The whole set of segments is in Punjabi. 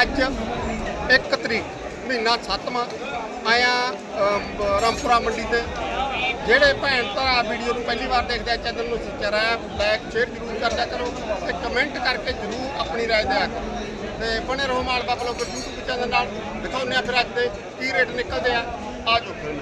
ਅੱਜ 1 ਤਰੀਕ ਮਹੀਨਾ 7ਵਾਂ ਆਇਆ ਅ, ਰਾਮਪੁਰਾ ਮੰਡੀ ਤੇ ਜਿਹੜੇ ਭੈਣ ਭਰਾ ਵੀਡੀਓ ਨੂੰ ਪਹਿਲੀ ਵਾਰ ਦੇਖਦੇ ਆ ਚੈਨਲ ਨੂੰ ਸਬਸਕ੍ਰਾਈਬ ਲਾਈਕ ਸ਼ੇਅਰ ਜ਼ਰੂਰ ਕਰਦਿਆ ਕਰੋ ਤੇ ਕਮੈਂਟ ਕਰਕੇ ਜ਼ਰੂਰ ਆਪਣੀ ਰਾਏ ਦਿਆ ਕਰੋ ਤੇ ਬਣੇ ਰਹੋ ਮਾਲਵਾ ਬਲੌਗਰ YouTube ਚੈਨਲ ਨਾਲ ਦਿਖਾਉਂਦੇ ਆ ਫਿਰ ਅੱਜ ਦੇ ਕੀ ਰੇਟ ਨਿਕਲਦੇ ਆ ਆ ਜਾਓ ਫਿਰ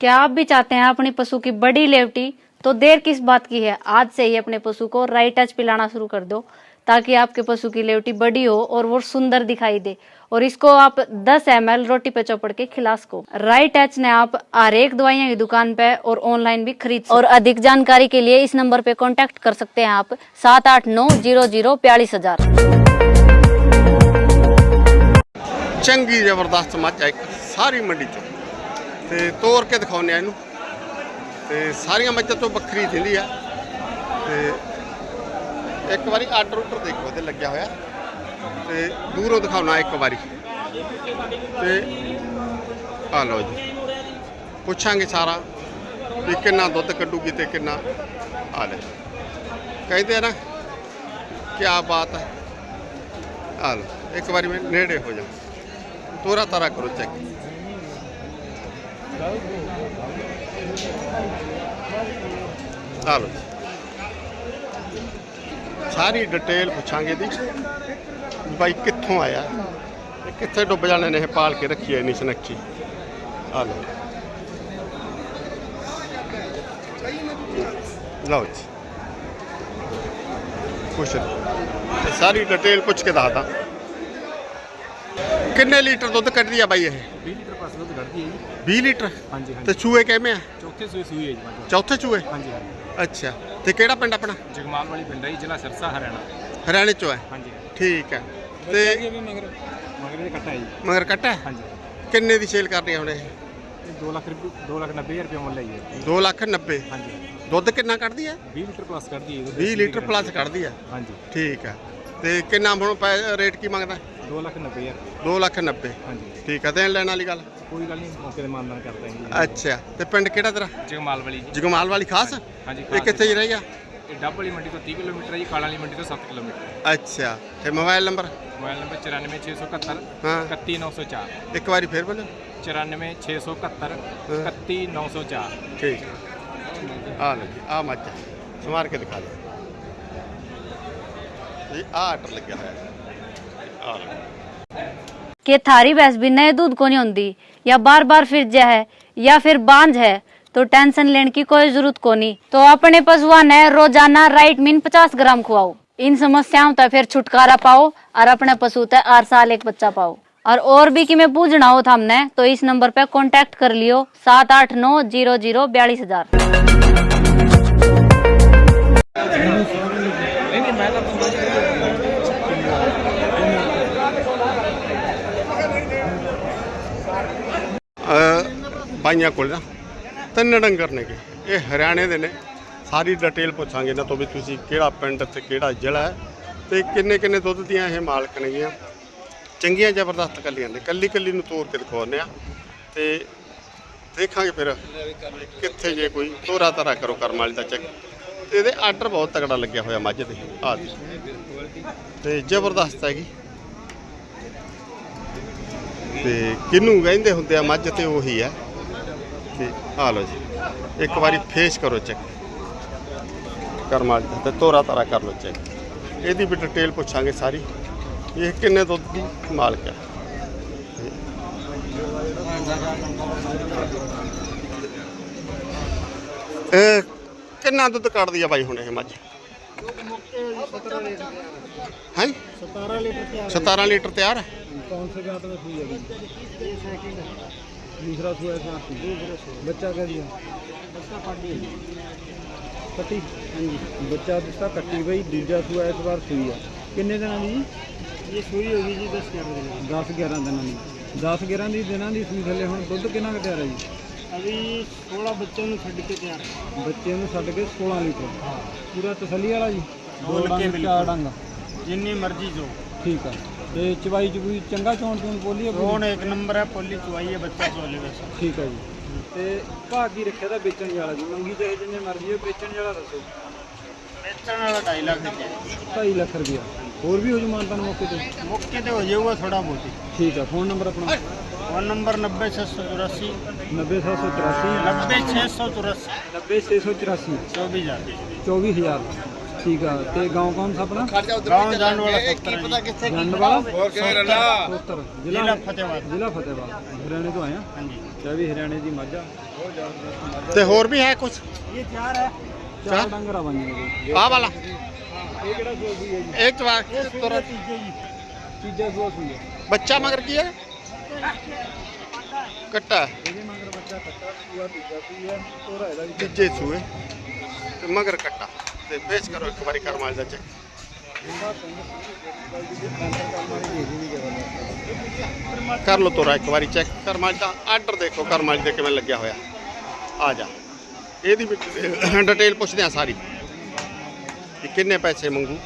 क्या आप भी चाहते हैं अपने पशु की बड़ी लेवटी तो देर किस बात की है आज से ही अपने पशु को राइट टच पिलाना शुरू कर दो ताकि आपके पशु की लेवटी बड़ी हो और वो सुंदर दिखाई दे और इसको आप 10 एम रोटी पे चौपड़ के खिला सको राइट टच ने आप हर एक दवाइयां की दुकान पे और ऑनलाइन भी खरीद सको। और अधिक जानकारी के लिए इस नंबर पे कांटेक्ट कर सकते हैं आप सात आठ नौ जीरो जीरो बयालीस हजार ਚੰਗੀ ਜ਼ਬਰਦਸਤ ਮੱਝ ਆ ਇੱਕ ਸਾਰੀ ਮੰਡੀ ਚੋਂ ਤੇ ਤੋੜ ਕੇ ਦਿਖਾਉਂਦੇ ਆ ਇਹਨੂੰ ਤੇ ਸਾਰੀਆਂ ਮੱਝਾਂ ਤੋਂ ਵੱਖਰੀ ਥਿੰਦੀ ਆ ਤੇ ਇੱਕ ਵਾਰੀ ਆਰਡਰ ਉੱਪਰ ਦੇਖੋ ਤੇ ਲੱਗਿਆ ਹੋਇਆ। ਤੇ ਦੂਰੋਂ ਦਿਖਾਉਣਾ ਇੱਕ ਵਾਰੀ। ਤੇ ਆ ਲਓ ਜੀ। ਪੁੱਛਾਂਗੇ ਸਾਰਾ ਵੀ ਕਿੰਨਾ ਦੁੱਧ ਕੱਢੂਗੀ ਤੇ ਕਿੰਨਾ ਆ ਲੈ। ਕਹਿੰਦੇ ਆ ਨਾ ਕੀ ਬਾਤ ਹੈ। ਆ ਲਓ, ਇੱਕ ਵਾਰੀ ਮੈਂ ਨੇੜੇ ਹੋ ਜਾ ਤੋਰਾ ਤਾਰਾ ਕਰੋ ਚੈੱਕ। ਆ ਲਓ ਜੀ। ਸਾਰੀ ਡਿਟੇਲ ਪੁੱਛਾਂਗੇ ਦੀ ਬਾਈ ਕਿੱਥੋਂ ਆਇਆ? ਤੇ ਕਿੱਥੇ ਡੁੱਬ ਜਾਣੇ ਨੇ ਇਹ ਪਾਲ ਕੇ ਰੱਖੀ ਐ ਨਹੀਂ ਸੁਨੱਖੀ? ਆ ਲਓ। ਲਓ ਜੀ। ਪੁੱਛ ਸਾਰੀ ਡਿਟੇਲ ਪੁੱਛ ਕੇ ਦੱਸਦਾ। ਕਿੰਨੇ ਲੀਟਰ ਦੁੱਧ ਕੱਢਦੀ ਆ ਬਾਈ ਇਹ? 20 ਲੀਟਰ ਪਾਸ ਦੁੱਧ ਕੱਢਦੀ ਹੈ ਜੀ। 20 ਲੀਟਰ? ਹਾਂਜੀ ਤੇ ਹਾਂਜੀ ਚੂਹੇ ਕਿਵੇਂ ਆ? ਚੌਥੇ ਸੂਏ ਸੂਈ ਹੈ ਜੀ ਮੱਝ। ਚੌਥੇ ਚੂਹੇ? ਹਾਂਜੀ ਹਾਂਜੀ। ਅੱਛਾ। ਤੇ ਕਿਹੜਾ ਪਿੰਡ ਆਪਣਾ? ਜਗਮਾਲ ਵਾਲੀ ਪਿੰਡ ਹੈ ਜੀ ਜ਼ਿਲ੍ਹਾ ਸਿਰਸਾ ਹਰਿਆਣਾ। ਹਰਿਆਣੇ ਚੋਂ ਹੈ? ਹਾਂਜੀ। ਠੀਕ ਹੈ। ਤੇ ਵੀ ਮਗਰ। ਮਗਰ ਦੇ ਕੱਟਾ ਹੈ ਜੀ। ਮਗਰ ਕੱਟਾ ਹੈ? ਹਾਂਜੀ। ਕਿੰਨੇ ਦੀ ਸੇਲ ਕਰਨੀ ਆ ਹੁਣ ਇਹ? ਇਹ 2 ਲੱਖ ਰੁਪਏ 2 ਲੱਖ 90 ਹਜ਼ਾਰ ਰੁਪਏ ਮੁੱਲ ਹੈ ਜੀ ਇਹ। 2 ਲੱਖ 90 ਹਾਂਜੀ। ਦੁੱਧ ਕਿੰਨਾ ਕੱਢਦੀ ਹੈ? 20 ਲੀਟਰ ਪਲੱਸ ਕੱਢਦੀ ਹੈ 20 ਲੀਟਰ ਪਲੱਸ ਕੱਢਦੀ ਹੈ। ਹਾਂਜੀ। ਠੀਕ ਹੈ। ਤੇ ਕਿੰਨਾ ਹੁਣ ਪੈ- ਰੇਟ ਕੀ ਮੰਗਦਾ? 2 ਲੱਖ 90 ਹਜ਼ਾਰ। 2 ਲੱਖ 90 ਹਾਂਜੀ। ਠੀਕ ਹੈ ਦੇਣ ਲੈਣ ਵਾਲੀ ਗੱਲ? ਕੋਈ ਗੱਲ ਨਹੀਂ ਮੌਕੇ ਤੇ ਮਾਨਦਾਨ ਕਰ ਦਾਂਗੇ ਜੀ। ਅੱਛਾ ਤੇ ਪਿੰਡ ਕਿਹੜਾ ਤੇਰਾ? ਜਗਮਾਲ ਵਾਲੀ ਜੀ। ਜਗਮਾਲ ਵਾਲੀ ਖਾਸ? ਹਾਂਜੀ ਇਹ ਕਿੱਥੇ ਰਹਿ ਗਿਆ ਇਹ ਡੱਬ ਵਾਲੀ ਮੰਡੀ ਤੋਂ 30 ਕਿਲੋਮੀਟਰ ਹੈ ਜੀ ਖਾਲ ਵਾਲੀ ਮੰਡੀ ਤੋਂ 7 ਕਿਲੋਮੀਟਰ। ਅੱਛਾ ਤੇ ਮੋਬਾਈਲ ਨੰਬਰ? ਮੋਬਾਈਲ ਨੰਬਰ 94671 ਹਾਂ। 31904 ਇੱਕ ਵਾਰੀ ਫੇਰ ਬੋਲੋ। 94671 31904 ਠੀਕ ਹੈ। ਆ ਲਓ ਜੀ ਆ ਮੱਝ ਹੈ। ਸਮਾਰ ਕੇ ਦਿਖਾ ਦਿਓ। ਜੀ ਆ ਆਰਡਰ ਲੱਗਿਆ ਹੋਇਆ। ਹੈ ਆ कि थारी भैंस भी नए दूध को नहीं होती या बार बार फिर जा है, या फिर बांझ है तो टेंशन लेने की कोई ज़रूरत को नहीं। तो अपने पशुआ ने रोज़ाना राइट मीन 50 ग्राम खुआओ। इन समस्याओं तक फिर छुटकारा पाओ, और अपने पशु तक हर साल एक बच्चा पाओ। और और भी कि मैं पूछना हो था हमने तो इस नंबर पे कांटेक्ट कर लियो, सात आठ नौ ज़ीरो ज़ीरो बयालीस हज़ार। ਬਾਈਆਂ ਕੋਲ ਨਾ, ਤਿੰਨ ਡੰਗਰ ਨੇਗੇ ਇਹ ਹਰਿਆਣੇ ਦੇ ਨੇ। ਸਾਰੀ ਡਿਟੇਲ ਪੁੱਛਾਂਗੇ ਇਹਨਾਂ ਤੋਂ ਵੀ ਤੁਸੀਂ ਕਿਹੜਾ ਪਿੰਡ ਤੇ ਕਿਹੜਾ ਜ਼ਿਲ੍ਹਾ ਹੈ ਤੇ ਕਿੰਨੇ ਕਿੰਨੇ ਦੁੱਧ ਦੀਆਂ ਇਹ ਮਾਲਕ ਨੇਗੀਆਂ ਚੰਗੀਆਂ ਜ਼ਬਰਦਸਤ ਕੱਲੀਆਂ ਨੇ। ਕੱਲੀ ਕੱਲੀ ਨੂੰ ਤੋੜ ਕੇ ਦਿਖਾਉਂਦੇ ਆ ਤੇ ਦੇਖਾਂਗੇ ਫਿਰ ਕਿੱਥੇ ਜੇ ਕੋਈ ਤੋਰਾ ਤਾਰਾ ਕਰੋ ਕਰਮ ਵਾਲੀ ਦਾ ਚੈੱਕ ਤੇ ਇਹਦੇ ਆਰਡਰ ਬਹੁਤ ਤਕੜਾ ਲੱਗਿਆ ਹੋਇਆ ਮੱਝ ਦੇ। ਆ ਤੇ ਜ਼ਬਰਦਸਤ ਹੈਗੀ। ਤੇ ਕਿਹਨੂੰ ਕਹਿੰਦੇ ਹੁੰਦੇ ਆ, ਮੱਝ ਤੇ ਉਹੀ ਆ। ਤੇ ਆ ਲਓ ਜੀ, ਇੱਕ ਵਾਰੀ ਫੇਸ ਕਰੋ ਚੈੱਕ ਕਰਮਾਲ ਵਾਲੀ ਤੇ ਤੋਰਾ ਤਾਰਾ ਕਰ ਲਓ ਚੈੱਕ ਇਹਦੀ ਵੀ ਡਿਟੇਲ ਪੁੱਛਾਂਗੇ ਸਾਰੀ। ਇਹ ਕਿੰਨੇ ਦੁੱਧ ਦੀ ਮਾਲਕ ਹੈ? ਇਹ ਕਿੰਨਾ ਦੁੱਧ ਕੱਢਦੀ ਆ ਬਾਈ ਹੁਣ ਇਹ ਮੱਝ? ਹੈ 17 लीटर तैयार 17 ਲੀਟਰ ਤਿਆਰ ਹੈ कौन से जात में सुई अभी दूसरा सुआ है साथ में बच्चा क्या दिया बच्चा पाटी ਕੱਟੀ ਹਾਂਜੀ ਬੱਚਾ ਦਿੱਤਾ ਕੱਟੀ ਬਈ ਦੂਜਾ ਸੂਆ ਇਸ ਵਾਰ ਸੂਈ ਆ ਕਿੰਨੇ ਦਿਨਾਂ ਦੀ ਜੀ ਇਹ ਸੂਈ ਹੋ ਗਈ ਜੀ 10 11 ਦਿਨ 10 11 ਦਿਨਾਂ ਦੀ 10 11 ਦੀ ਦਿਨਾਂ ਦੀ ਸੂਈ ਥੱਲੇ ਹੁਣ ਦੁੱਧ ਕਿੰਨਾ ਕੁ ਤਿਆਰ ਹੈ ਜੀ ਅਭੀ 16 ਬੱਚਿਆਂ ਨੂੰ ਛੱਡ ਕੇ ਤਿਆਰ ਹੈ ਬੱਚੇ ਨੂੰ ਛੱਡ ਕੇ 16 ਲੀਟਰ ਪੂਰਾ ਤਸੱਲੀ ਵਾਲਾ ਜੀ ਦੋ ਬੋਲ ਕੇ ਡੰਗ ਚਾਰ ਡੰਗ ਜਿੰਨੀ ਮਰਜ਼ੀ ਜੋ। ਠੀਕ ਆ। ਤੇ ਚਵਾਈ ਚਬੂਈ ਚੰਗਾ ਚੋਣ ਚੋਣ ਬੋਲੀ ਆ ਪੂਰੀ? ਰੋਣ ਇੱਕ ਨੰਬਰ ਹੈ ਪੋਲੀ ਚੁਆਈ ਹੈ ਬੱਚਾ ਚੋਲੇ ਵਿੱਚ ਠੀਕ ਹੈ ਜੀ। ਤੇ ਭਾਅ ਕੀ ਰੱਖਿਆ ਦਾ ਵੇਚਣ ਵਾਲਾ ਜੀ? ਮੰਗੀ ਚਾਹੇ ਜਿੰਨੇ ਮਰਜ਼ੀ ਹੋ ਵੇਚਣ ਵਾਲਾ ਦੱਸੋ। ਵੇਚਣ ਵਾਲਾ 2.5 ਲੱਖ ਦੇ 2.5 ਲੱਖ ਰੁਪਇਆ। ਹੋਰ ਵੀ ਹੋ ਜੂ ਮਾਨਤਾ ਨੂੰ ਮੌਕੇ ਤੇ? ਮੌਕੇ ਤੇ ਹੋ ਜਾਊਗਾ ਥੋੜਾ ਬਹੁਤੀ। ਠੀਕ ਆ ਫੋਨ ਨੰਬਰ ਆਪਣਾ? ਫੋਨ ਨੰਬਰ 90684 90784 90684 90684 24000 24000 ਠੀਕ ਆ ਤੇ ਗਾਉਂ ਕੌਣ ਸਾ ਆਪਣਾ? ਗਾਉਂ ਜਾਣ ਵਾਲਾ 70 ਜੀ। ਜੰਡ ਵਾਲਾ? ਸੋਤਰ ਜ਼ਿਲ੍ਹਾ ਜ਼ਿਲ੍ਹਾ ਫਤਿਹਵਾਦ ਜ਼ਿਲ੍ਹਾ ਫਤਿਹਬਾਦ। ਹਰਿਆਣੇ ਤੋਂ ਆਇਆ ਹਾਂਜੀ। ਇਹ ਵੀ ਹਰਿਆਣੇ ਦੀ ਮੱਝ। ਤੇ ਹੋਰ ਵੀ ਹੈ ਕੁਝ ਇਹ ਚਾਰ ਹੈ। ਚਾਰ ਡੰਗਰ ਆ ਬਾਈਆਂ ਦੇ ਆਹ ਵਾਲਾ। ਇਹ ਕਿਹੜਾ ਸੋਦੀ ਹੈ ਜੀ? ਚਵਾ ਇਹ ਸੂਰਾ ਤੀਜੇ ਜੀ। ਤੀਜਾ ਸੂਆ ਸੂਈ ਹੈ। ਬੱਚਾ ਮਗਰ ਕੀ ਹੈ? ਕੱਟਾ ਇਹਦੇ ਮਗਰ ਬੱਚਾ ਕੱਟਾ ਸੂਆ ਤੀਜਾ ਹੈ ਤੋਰਾ ਇਹਦਾ ਵੀ ਤੀਜੇ ਸੂਏ ਤੇ ਮਗਰ ਕੱਟਾ। ਤੇ ਪੇਸ਼ ਕਰੋ ਇੱਕ ਵਾਰੀ ਕਰਮਾਲ ਦਾ ਚੈੱਕ ਮੁੰਡਾ ਸਿੰਘ ਬਾਈ ਜੀ ਦੇ ਡੰਗਰ ਕੰਮ ਵਾਲੀ ਦੇ ਦੀ ਜਗ੍ਹਾ ਕਰ ਲਓ ਤੋਰਾ ਇੱਕ ਵਾਰੀ ਚੈੱਕ ਕਰਮਾਲ ਦਾ ਆਰਡਰ ਦੇਖੋ ਕਰਮਾਲ ਦੇ ਕਿਵੇਂ ਲੱਗਿਆ ਹੋਇਆ ਆ ਜਾ ਇਹਦੀ ਵੀ ਡਿਟੇਲ ਪੁੱਛਦੇ ਆ ਸਾਰੀ ਕਿ ਕਿੰਨੇ ਪੈਸੇ ਮੰਗੂ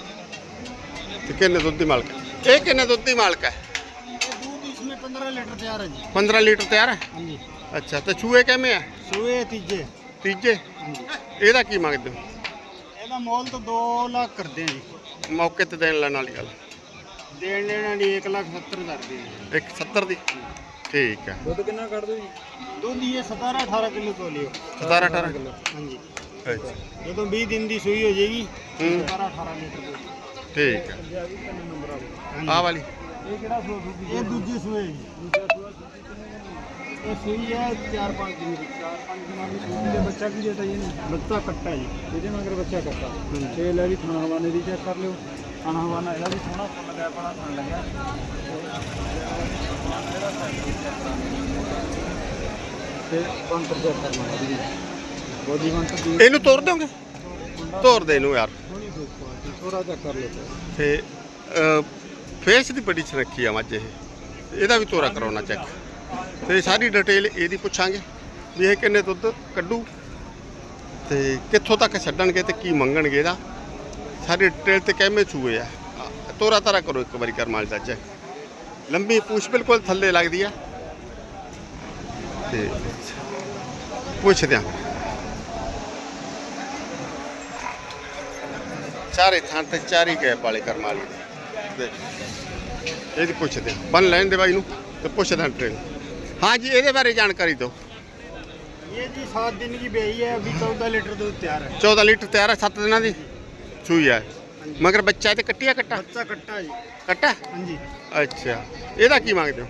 ਤੇ ਕਿੰਨੇ ਦੁੱਧ ਦੀ ਮਾਲਕ ਹੈ ਇਹ ਕਿੰਨੇ ਦੁੱਧ ਦੀ ਮਾਲਕ ਹੈ ਇਹ दूध इसमें 15 लीटर तैयार है जी 15 ਲੀਟਰ ਤਿਆਰ ਹੈ हाँ जी ਅੱਛਾ ਤੇ ਚੂਹੇ ਕਿਵੇਂ ਆ सूए तीजे ਤੀਜੇ ਇਹਦਾ ਕੀ ਮੰਗਦੇ ਹੋ ਇਹਦਾ ਮੁੱਲ ਤਾਂ 2 ਲੱਖ ਕਰਦੇ ਆ ਜੀ। ਮੌਕੇ ਤੇ ਦੇਣ ਲੈਣ ਵਾਲੀ ਗੱਲ। ਦੇਣ ਲੈਣਾ ਦੀ 1 ਲੱਖ 70 ਹਜ਼ਾਰ ਦੇ ਇੱਕ 70 ਦੀ? ਠੀਕ ਹੈ। ਦੁੱਧ ਕਿੰਨਾ ਕੱਢ ਦੋ ਜੀ? ਦੁੱਧ ਇਹ 17 18 ਕਿਲੋ ਤੋਂ ਲਿਓ। 17 18 ਕਿਲੋ। ਹਾਂਜੀ। ਅੱਛਾ। ਜਦੋਂ 20 ਦਿਨ ਦੀ ਸੂਈ ਹੋ ਜਾਏਗੀ ਹੂੰ। 17 18 ਲੀਟਰ ਠੀਕ ਹੈ। ਆ ਵਾਲੀ। ਇਹ ਕਿਹੜਾ ਸੂਆ ਸੂਈ ਇਹ ਦੂਜੀ ਸੂਏ ਜੀ। ਸੂਈ ਕਿੰਨੇ ਦਿਨ ਇਹ ਸੂਈ ਹੈ 4-5 ਦਿਨ ਦੀ ਚਾਰ ਪੰਜ ਦਿਨਾਂ ਦੀ ਸੂਈ ਦੇ ਬੱਚਾ ਕੀ ਦੇਤਾ ਜੀ ਇਹਨੇ? ਇਹਦਾ ਵੀ ਸੋਹਣਾ ਫੁੱਲ ਬੜਾ ਲੱਗਿਆ। ਤੇ ਬੰਤਰ ਚੈੱਕ ਕਰਨਾ ਬੰਤਰ ਦੀ ਤੋੜ ਦੋਗੇ ਤੋੜ ਦੇ ਇਹਨੂੰ ਯਾਰ। ਥੋੜਾ ਚੈੱਕ ਕਰ ਲਿਓ। ਤੇ ਫੇਸ ਦੀ ਬੜੀ ਸੁਰੱਖੀ ਆ ਮੱਝ ਇਹ। ਇਹਦਾ ਵੀ ਤੋਰਾ ਕਰਾਉਣਾ ਚੈੱਕ ਤੇ ਸਾਰੀ ਡਿਟੇਲ ਇਹਦੀ ਪੁੱਛਾਂਗੇ ਵੀ ਇਹ ਕਿੰਨੇ ਦੁੱਧ ਕੱਢੂ ਤੇ ਕਿੱਥੋਂ ਤੱਕ ਛੱਡਣਗੇ ਤੇ ਕੀ ਮੰਗਣਗੇ ਇਹਦਾ। ਸਾਰੀ ਡਿਟੇਲ ਤੇ ਕਿਵੇਂ ਚੂਏ ਆ। ਤੋਰਾ ਤਾਰਾ ਕਰੋ ਇੱਕ ਵਾਰੀ ਕਰਮਾਲ ਦਾ ਚੈੱਕ ਲੰਬੀ ਪੂਛ ਬਿਲਕੁਲ ਥੱਲੇ ਲੱਗਦੀ ਆ। ਤੇ ਪੁੱਛਦੇ ਆ। ਚਾਰੇ ਥਾਂ ਤੇ ਚਾਰੀ ਗਏ ਵਾਲੇ ਕਰਮ ਵਾਲੀ। ਦੇ ਇਹਦੀ ਪੁੱਛਦੇ ਹਾਂ। ਲੈਣ ਦੇ ਬਾਈ ਨੂੰ ਤੇ ਪੁੱਛਦਾ ਟ੍ਰੇਨ ਹਾਂ ਜੀ ਇਹਦੇ ਬਾਰੇ ਜਾਣਕਾਰੀ ਦਿਓ ये जी सात दिन की बेई है अभी चौदह लीटर दूध तैयार है 14 ਲੀਟਰ ਤਿਆਰ ਹੈ 7 ਦਿਨਾਂ ਦੀ ਸੂਈ ਹੈ ਮਗਰ ਬੱਚਾ ਤੇ ਕੱਟਿਆ ਕੱਟਾ बच्चा कट्टा जी ਕੱਟਾ हाँ जी ਅੱਛਾ ਇਹਦਾ ਕੀ ਮੰਗਦੇ ਹੋ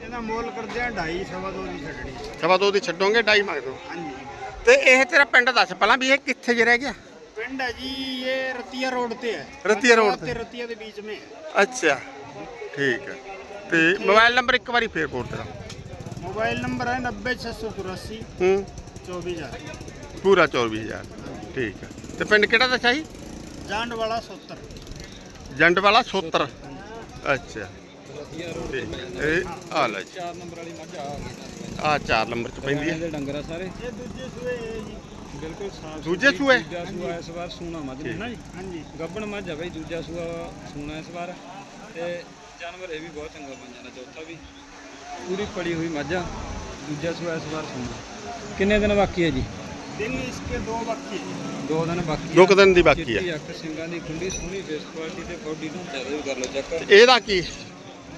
ਇਹਦਾ ਮੁੱਲ ਕਰਦੇ ਆ 2.5 ਸਵਾ ਦੋ ਦੀ ਛੱਡਣੀ ਸਵਾ ਦੋ ਦੀ ਛੱਡੋਗੇ ਢਾਈ ਮੰਗਦੇ ਹੋ ਹਾਂਜੀ ਤੇ ਇਹ ਤੇਰਾ ਪਿੰਡ ਦੱਸ ਪਹਿਲਾਂ ਵੀ ਇਹ ਕਿੱਥੇ ਜੇ ਰਹਿ ਗਿਆ ਪਿੰਡ ਹੈ ਜੀ ਇਹ ਰਤੀਆ ਰੋਡ ਤੇ ਹੈ ਰਤੀਆ road ਤੇ। ਤੇ ਰਤੀਆ ਦੇ ਵਿੱਚ में है ਅੱਛਾ ਠੀਕ ਹੈ ਤੇ ਮੋਬਾਈਲ ਨੰਬਰ ਇੱਕ ਵਾਰੀ ਫੇਰ ਬੋਲ ਤੇਰਾ ਮੋਬਾਈਲ ਨੰਬਰ ਹੈ 90684 ਹੂੰ। 24000 ਪੂਰਾ 24000 ਠੀਕ ਹੈ। ਤੇ ਪਿੰਡ ਕਿਹੜਾ ਦੱਸਿਆ ਸੀ? ਜਾਂਡ ਵਾਲਾ 70 ਜੰਡ ਵਾਲਾ 70 ਅੱਛਾ। ਠੀਕ ਹੈ। ਇਹ ਆ ਲੈ ਜੀ। ਚਾਰ ਨੰਬਰ ਵਾਲੀ ਮੱਝ ਆ। ਆ 4 ਨੰਬਰ ਚ ਪੈਂਦੀ ਹੈ। ਇਹਦੇ ਡੰਗਰ ਆ ਸਾਰੇ। ਇਹ ਦੂਜੇ ਸੂਏ ਹੈ ਜੀ। ਬਿਲਕੁਲ ਸਾਫ਼ ਦੂਜੇ ਸੂਏ? ਦੂਜਾ ਸੂਆ ਇਸ ਵਾਰ ਸੂਣਾ ਮੱਝ ਨੇ ਨਾ ਜੀ? ਹਾਂਜੀ। ਗੱਬਣ ਮੱਝ ਆ ਬਈ ਦੂਜਾ ਸੂਆ ਸੂਣਾ ਇਸ ਵਾਰ। ਤੇ ਜਾਨਵਰ ਇਹ ਵੀ ਬਹੁਤ ਚੰਗਾ ਬਣ ਜਾਣਾ ਚੌਥਾ ਵੀ। ਪੂਰੀ ਪੜੀ हुई ਮੱਝਾਂ ਦੂਜਾ ਸੂਆ ਇਸ ਵਾਰ ਸੁਣਾ ਕਿੰਨੇ ਦਿਨ ਬਾਕੀ ਹੈ ਜੀ? ਦਿਨ ਇਸਕੇ ਦੋ ਬਾਕੀ ਦੋ ਦਿਨ ਬਾਕੀ ਦੋ ਕੁ ਦਿਨ ਦੀ ਬਾਕੀ ਹੈ। ਅੱਖ ਸਿੰਘਾਂ ਦੀ ਖੁੰਡੀ ਸੋਹਣੀ ਫੇਸ ਕੁਆਲਿਟੀ ਤੇ ਬਾਡੀ ਨੂੰ ਟੈਵਲ ਕਰ ਲਓ ਚੈੱਕ ਇਹਦਾ ਕੀ?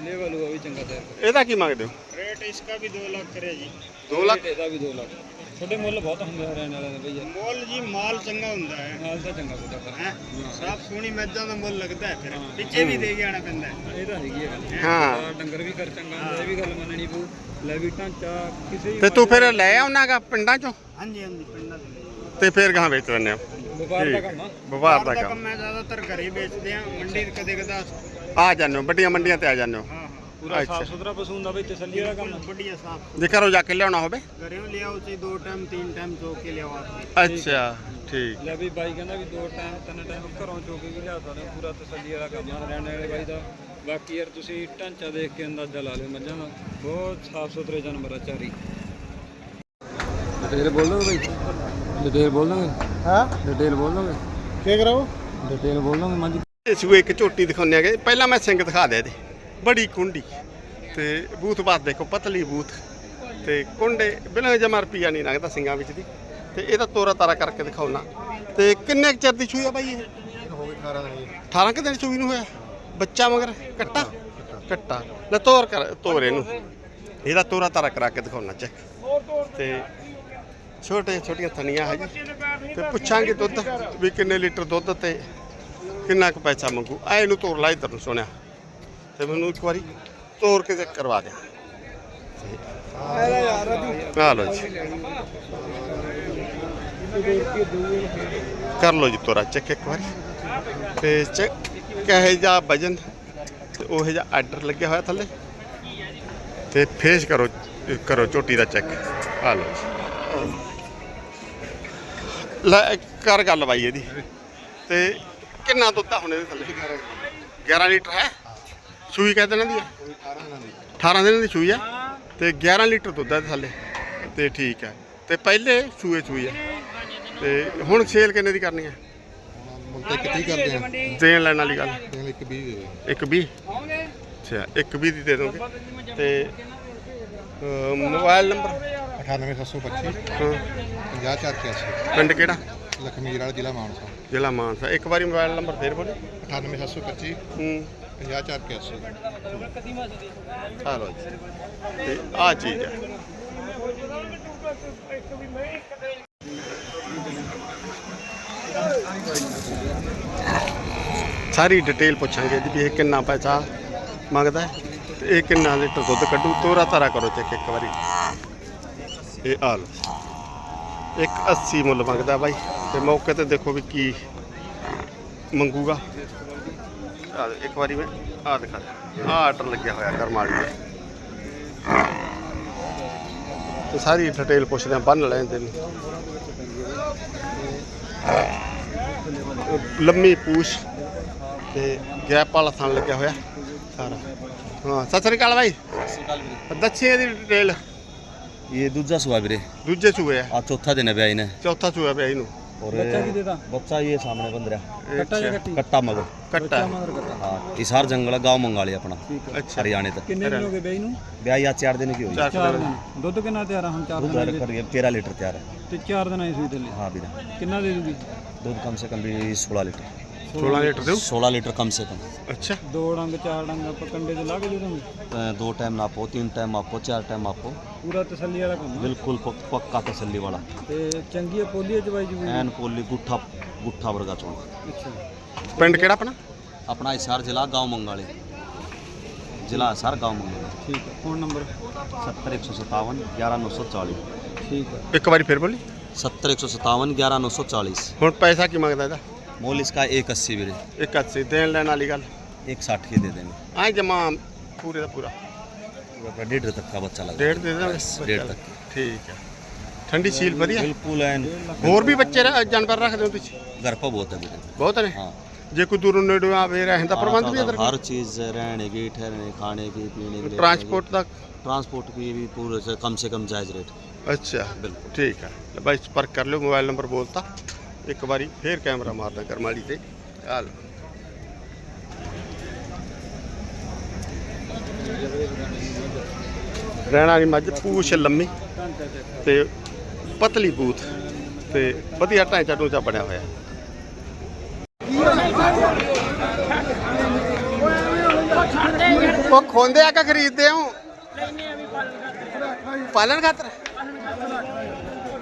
ਲੈਵਲ ਹੋਆ ਵੀ ਚੰਗਾ ਤਿਆਰ ਇਹਦਾ ਕੀ ਮੰਗਦੇ ਹੋ? ਰੇਟ ਇਸਕਾ ਵੀ 2 ਲੱਖ ਕਰੇ ਜੀ। 2 ਲੱਖ? ਇਹਦਾ ਵੀ 2 ਲੱਖ। ਤੁਹਾਡੇ ਮੁੱਲ ਬਹੁਤ ਹੁੰਦੇ ਹਰਿਆਣੇ ਵਾਲਿਆਂ ਦੇ ਭਈਆ ਮੁੱਲ ਜੀ ਮਾਲ ਚੰਗਾ ਹੁੰਦਾ ਹੈ। ਮਾਲ ਤਾਂ ਚੰਗਾ ਕੋਟਾ ਹੈ? ਸਾਫ਼ ਸੋਹਣੀ ਮੱਝਾਂ ਦਾ ਮੁੱਲ ਲੱਗਦਾ ਹੈ ਫਿਰ। ਪਿੱਛੇ ਵੀ ਦੇ ਕੇ ਆਣਾ ਪੈਂਦਾ ਹੈ। ਇਹ ਤਾਂ ਹੈਗੀ ਹੈ ਗੱਲ। ਹਾਂ? ਡੰਗਰ ਵੀ ਕਰ ਚੰਗਾ ਹੁੰਦਾ ਇਹ ਵੀ ਗੱਲ ਮੰਨਣੀ ਪਊ। ਲੈ ਵੀ ਢਾਂਚਾ ਕਿਸੇ ਤੇ ਤੂੰ ਫਿਰ ਲੈ ਆਉਣਾਗਾ ਪਿੰਡਾਂ ਚੋਂ? ਹਾਂਜੀ ਹਾਂਜੀ ਪਿੰਡਾਂ ਤੋਂ ਤੇ ਫਿਰ ਗਾਂ ਵੇਚ ਲੈਣੇ ਆ ਵਪਾਰ ਦਾ ਕੰਮ ਆ। ਵਪਾਰ ਦਾ ਕੰਮ। ਮੈਂ ਜ਼ਿਆਦਾਤਰ ਘਰੇ ਵੇਚਦੇ ਆ ਮੰਡੀ ਕਦੇ ਕਦਾ ਆ ਜਾਨੋ ਵੱਡੀਆਂ ਮੰਡੀਆਂ ਤੇ ਆ ਜਾਂਦੇ ਹਾਂ। ਪੂਰਾ ਅੱਛਾ। ਸਾਫ ਸੁਥਰਾ ਪਸ਼ੂ ਹੁੰਦਾ ਬਈ ਤਸੱਲੀ ਵਾਲਾ ਕੰਮ बढ़िया साफ ਜੇ ਘਰੋਂ ਜਾ ਕੇ ਲਿਆਉਣਾ ਹੋਵੇ घरों ले आओ चाहे दो टाइम तीन टाइम चो के ले आओ आप ਅੱਛਾ ਠੀਕ ਲੈ ਵੀ ਬਾਈ ਕਹਿੰਦਾ ਵੀ ਦੋ ਟਾਈਮ ਤਿੰਨ ਟਾਈਮ ਘਰੋਂ ਚੋ ਕੇ ਵੀ ਲਿਆ ਸਕਦੇ ਹੋ। ਪੂਰਾ ਤਸੱਲੀ ਵਾਲਾ ਕੰਮ ਆ ਹਰਿਆਣੇ ਵਾਲੇ ਬਾਈ ਦਾ ਬਾਕੀ ਯਾਰ ਤੁਸੀਂ ਢਾਂਚਾ ਦੇਖ ਕੇ ਅੰਦਾਜ਼ਾ ਲਾ ਲਿਓ ਮੱਝਾਂ ਦਾ ਬਹੁਤ ਸਾਫ ਸੁਥਰੇ ਜਾਨਵਰ ਆ ਚਾਰੀ ਡਿਟੇਲ ਬੋਲ ਦੋਗੇ ਬਾਈ ਡਿਟੇਲ ਬੋਲ ਦੋਗੇ हाँ ਡਿਟੇਲ ਬੋਲ ਦੋਗੇ क्या कराओ ਡਿਟੇਲ ਬੋਲ ਦੋਗੇ ਮੱਝ ਇਸ ਨੂੰ ਇੱਕ ਝੋਟੀ ਦਿਖਾਉਂਦੇ ਆਗੇ ਪਹਿਲਾਂ ਮੈਂ ਸਿੰਘ ਦਿਖਾ ਦਿਆ ਇਹਦੇ ਬੜੀ ਕੁੰਡੀ। ਤੇ ਬੂਥ ਬਾਤ ਦੇਖੋ ਪਤਲੀ ਬੂਥ। ਤੇ ਕੁੰਡੇ ਬਿਨਾਂ ਜਮਾ ਰੁਪਈਆ ਨਹੀਂ ਲੱਗਦਾ ਸਿੰਘਾਂ ਵਿੱਚ ਦੀ। ਤੇ ਇਹਦਾ ਤੋਰਾ ਤਾਰਾ ਕਰਕੇ ਦਿਖਾਉਣਾ। ਤੇ ਕਿੰਨੇ ਕੁ ਚਿਰ ਦੀ ਸੂਈ ਆ ਬਾਈ ਇਹ? ਹੋ ਗਏ 18 ਦਿਨ 18 ਕਿ ਦਿਨ ਸੂਈ ਨੂੰ ਹੋਇਆ? ਬੱਚਾ ਮਗਰ? ਕੱਟਾ? ਕੱਟਾ। ਲੈ ਤੋਰ ਕਰ ਤੋਰ ਇਹਨੂੰ। ਇਹਦਾ ਤੋਰਾ ਤਾਰਾ ਕਰਾ ਕੇ ਦਿਖਾਉਣਾ ਚੈੱਕ। ਤੇ ਛੋਟੇ ਛੋਟੀਆਂ ਥਣੀਆਂ ਹੈ ਜੀ। ਤੇ ਪੁੱਛਾਂਗੇ ਦੁੱਧ ਵੀ ਕਿੰਨੇ ਲੀਟਰ ਦੁੱਧ ਤੇ ਕਿੰਨਾ ਕੁ ਪੈਸਾ ਮੰਗੂ। ਆ ਇਹਨੂੰ ਤੋਰ ਲਾ ਇੱਧਰ ਨੂੰ ਸੋਹਣਿਆ। ਤੇ ਮੈਨੂੰ ਇੱਕ ਵਾਰੀ ਤੋਰ ਕੇ ਚੈੱਕ ਕਰਵਾ ਦਿਆਂ। ਆ ਲਓ ਜੀ। ਕਰ ਲਓ ਜੀ ਤੋਰਾ ਚੈੱਕ ਇੱਕ ਵਾਰੀ। ਤੇ ਚੈੱਕ ਕਹੇ ਜਾ ਵਜਨ, ਤੇ ਉਹ ਜਿਹਾ ਆਰਡਰ ਲੱਗਿਆ ਹੋਇਆ ਥੱਲੇ। ਤੇ ਫੇਸ ਕਰੋ ਕਰੋ ਝੋਟੀ ਦਾ ਚੈੱਕ। ਆ ਲਓ ਲੈ ਕਰ ਗੱਲ ਬਾਈ ਇਹਦੀ। ਤੇ ਕਿੰਨਾ ਦੁੱਧ ਆ ਹੁਣ ਇਹਦੇ ਥੱਲੇ? 11 ਲੀਟਰ ਹੈ। ਸੂਈ ਕਿਹ ਦਿਨਾਂ ਦੀ ਹੈ 18 ਦਿਨਾਂ ਦੀ ਸੂਈ ਹੈ ਤੇ 11 ਲੀਟਰ ਦੁੱਧ ਇਹਦੇ ਥੱਲੇ। ਤੇ ਠੀਕ ਹੈ ਤੇ ਪਹਿਲੇ ਸੂਏ ਸੂਈ ਹੈ ਤੇ ਹੁਣ ਸੇਲ ਕਿੰਨੇ ਦੀ ਕਰਨੀ ਹੈ ਮੁੰਡੇ ਕਿੱਥੇ ਕਰਦੇ ਆ? ਦੇਣ ਲੈਣ ਵਾਲੀ ਗੱਲ ਇੱਕ 20 ਦੇ ਦੇ ਇੱਕ 20 ਅੱਛਾ ਇੱਕ 20 ਦੀ ਦੇ ਦੋਗੇ। ਤੇ ਮੋਬਾਈਲ ਨੰਬਰ? 98725 ਹਾਂ, 50481 ਪਿੰਡ ਕਿਹੜਾ? ਲਖਮੀਰ ਵਾਲਾ ਜ਼ਿਲ੍ਹਾ ਮਾਨਸਾ। ਜ਼ਿਲ੍ਹਾ ਮਾਨਸਾ। ਇੱਕ ਵਾਰੀ ਮੋਬਾਈਲ ਨੰਬਰ ਫੇਰ ਬੋਲੋ। 98725 ਹੂੰ। 50481 ਆ ਲਓ ਜੀ। ਤੇ ਆ ਚੀਜ਼ ਹੈ। ਸਾਰੀ ਡਿਟੇਲ ਪੁੱਛਾਂਗੇ ਜੀ ਵੀ ਇਹ ਕਿੰਨਾ ਪੈਸਾ ਮੰਗਦਾ ਤੇ ਇਹ ਕਿੰਨਾ ਲੀਟਰ ਦੁੱਧ ਕੱਢੂ? ਤੋਰਾ ਤਾਰਾ ਕਰੋ ਚੈੱਕ ਇੱਕ ਵਾਰੀ। ਇਹ ਆ ਲਓ ਇੱਕ 80 ਮੁੱਲ ਮੰਗਦਾ ਬਾਈ। ਤੇ ਮੌਕੇ ਤੇ ਦੇਖੋ ਵੀ ਕੀ ਮੰਗੂਗਾ। ਤੇ ਸਾਰੀ ਡਿਟੇਲ ਪੁੱਛਦੇ ਆ ਬੰਨ ਲੈਣ ਦੇ ਲੰਮੀ ਪੂਛ ਤੇ ਗੈਪ ਵਾਲਾ ਥਣ ਲੱਗਿਆ ਹੋਇਆ। ਸਾਰਾ। ਹਾਂ ਸਤਿ ਸ੍ਰੀ ਅਕਾਲ ਬਾਈ। ਦੱਛੇ ਦੀ ਡਿਟੇਲ ਇਹ ਦੂਜਾ ਸੂਆ ਵੀਰੇ। ਦੂਜੇ ਸੂਏ ਆ। ਚੌਥਾ ਦਿਨ ਹੈ ਪਿਆ ਇਹਨੇ ਚੌਥਾ ਸੂਆ ਪਿਆ ਇਹਨੂੰ ਔਰ ਬੱਚਾ ਕੀ ਦੇਦਾ ਬੱਚਾ ਇਹ ਸਾਹਮਣੇ ਬੰਦ ਰਿਹਾ ਕੱਟਾ ਜਾਂ ਕੱਟੀ ਕੱਟਾ ਮਗਰ ਕੱਟਾ ਹੈ। ਮਗਰ ਕੱਟਾ ਹਾਂ ਇਸਾਰ ਜੰਗਲ ਗਾਉ ਮੰਗਾਲੀ ਆਪਣਾ ਠੀਕ ਹੈ ਅੱਛਾ ਹਰਿਆਣੇ ਤੱਕ ਕਿੰਨੇ ਦਿਨ ਹੋ ਗਏ ਬਈ ਨੂੰ ਵਿਆਹੀ ਆ ਚਾਰ ਦਿਨ ਕੀ ਹੋਈ ਚਾਰ ਚਾਰ ਦਿਨ ਦਿਨ ਦੁੱਧ ਕਿੰਨਾ ਤਿਆਰ ਆ ਹੁਣ ਚਾਰ ਦੁੱਧ ਦਿਨ ਰੱਖ ਕਰੀਏ 13 ਲੀਟਰ ਤਿਆਰ ਹੈ ਤੇ ਚਾਰ ਦਿਨ ਆਈ ਸੂਈ ਥੱਲੇ हाँ ਵੀਰੇ ਕਿੰਨਾ ਦੇ ਦੂਗੀ दूध कम से कम भी 16 लीटर 16 ਲੀਟਰ ਦਿਓ 16 लीटर कम से कम ਅੱਛਾ ਦੋ ਡੰਗ ਚਾਰ ਡੰਗ ਆਪਾਂ ਕੰਡੇ ਤੇ ਲਾ ਕੇ ਦੇ ਦਾਂਗੇ अ, दो टाइम नापो तीन टाइम आपो चार टाइम आपो ਪੂਰਾ ਤਸੱਲੀ ਵਾਲਾ ਕੰਮ ਆ। बिल्कुल पक- पक्का तसल्ली वाला ਤੇ ਚੰਗੀ ਆ ਪੋਲੀ ਚਵਾਈ ਜੂਗੀ एन पोली गुट्ठा गुट्ठा वर्गा चौंक ਅੱਛਾ ਪਿੰਡ ਕਿਹੜਾ ਆਪਣਾ अपना इसार जिला गाँव मंगाली जिला इसार गाँव मंगाली ਠੀਕ ਹੈ ਫੋਨ ਨੰਬਰ सत्तर एक सौ सत्तावन ग्यारह नौ सौ चालीस ਠੀਕ ਹੈ ਇੱਕ ਵਾਰੀ ਫਿਰ ਬੋਲੀ सत्तर एक सौ सत्तावन ग्यारह नौ सौ चालीस ਹੁਣ ਪੈਸਾ ਕੀ ਮੰਗਦਾ ਇਹਦਾ मोल इसका एक अस्सी वीरे ਇੱਕ 80 ਦੇਣ ਲੈਣ ਵਾਲੀ ਗੱਲ एक साठ के दे देंगे ਆਏ ਜਮਾ ਪੂਰੇ ਦਾ ਪੂਰਾ डेढ़ तक का बच्चा लगा ਡੇਢ ਦੇ ਦੇਵਾਂਗੇ डेढ़ तक ਠੀਕ ਹੈ ਠੰਡੀ ਸੀਲ ਵਧੀਆ बिल्कुल एन ਹੋਰ ਵੀ ਬੱਚੇ ਰ- ਜਾਨਵਰ ਰੱਖਦੇ ਹੋ ਤੁਸੀਂ घर पर बहुत है बेटे ਬਹੁਤ ਨੇ हाँ ਜੇ ਕੋਈ ਦੂਰੋਂ ਨੇੜੇ ਆਵੇ ਰਹਿਣ ਦਾ ਪ੍ਰਬੰਧ ਵੀ ਇਧਰ हर चीज़ रहने की ठहरने खाने की पीने की ਟਰਾਂਸਪੋਰਟ ਦਾ ट्रांसपोर्ट की भी पूरे से कम से कम जायज़ रेट ਅੱਛਾ ਬਿਲਕੁਲ। ਠੀਕ ਹੈ ਲੈ ਬਾਈ ਸੰਪਰਕ ਕਰ ਲਿਓ ਮੋਬਾਈਲ ਨੰਬਰ ਬੋਲਤਾ ਇੱਕ ਵਾਰੀ ਫੇਰ ਕੈਮਰਾ ਮਾਰਦਾ ਕਰਮਾਲੀ ਤੇ। ਆ ਲਓ। ਰਹਿਣਾ ਵਾਲੀ ਮੱਝ ਪੂਛ ਲੰਮੀ ਤੇ ਪਤਲੀ ਬੂਥ ਤੇ ਵਧੀਆ ਢਾਂਚਾ ਢੂਚਾ ਬਣਿਆ ਹੋਇਆ। ਉਹ ਖੋਂਦੇ ਆ ਕਿ ਖਰੀਦਦੇ ਹੋ ਪਾਲਣ ਖਾਤਰ।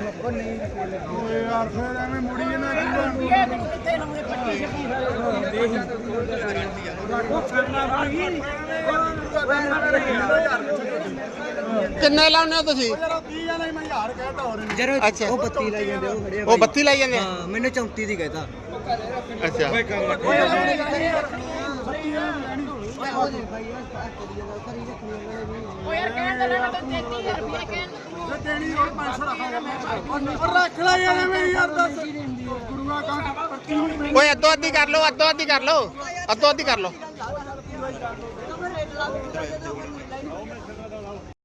ਓਏ ਯਾਰ ਫਿਰ ਐਵੇਂ ਮੁੜੀ ਨਾ ਕਿੰਨੇ ਲਾਉਨੇ ਹੋ ਤੁਸੀਂ? ਯਾਰ 30 ਵਾਲਾ ਮੈਂ ਯਾਰ ਕਹਿਤਾ ਹੋਰ ਅੱਛਾ। ਉਹ ਬੱਤੀ ਲਾਈ ਜਾਂਦੇ ਉਹ ਖੜੇ ਆ ਉਹ ਬੱਤੀ ਲਾਈ ਜਾਂਦੇ? ਆ? ਹਾਂ ਮੈਨੂੰ 34 ਦੀ ਕਹਿਤਾ। ਅੱਛਾ। ਜੇ ਦੇਣੀ ਹੋਰ 500 ਰੱਖਾਂਗੇ ਮੈਂ ਰੱਖ ਲੈ ਯਾਰ ਐਵੇਂ ਯਾਰ ਦੱਸ। ਗੁਰੂਆ ਕਾ ਪਰਤੀ ਹੋਈ ਓਏ ਅੱਧੋ ਅੱਧੀ ਕਰ ਲਓ ਅੱਧੋ ਅੱਧੀ ਕਰ ਲਓ। ਅੱਧੋ ਅੱਧੀ ਕਰ ਲਓ।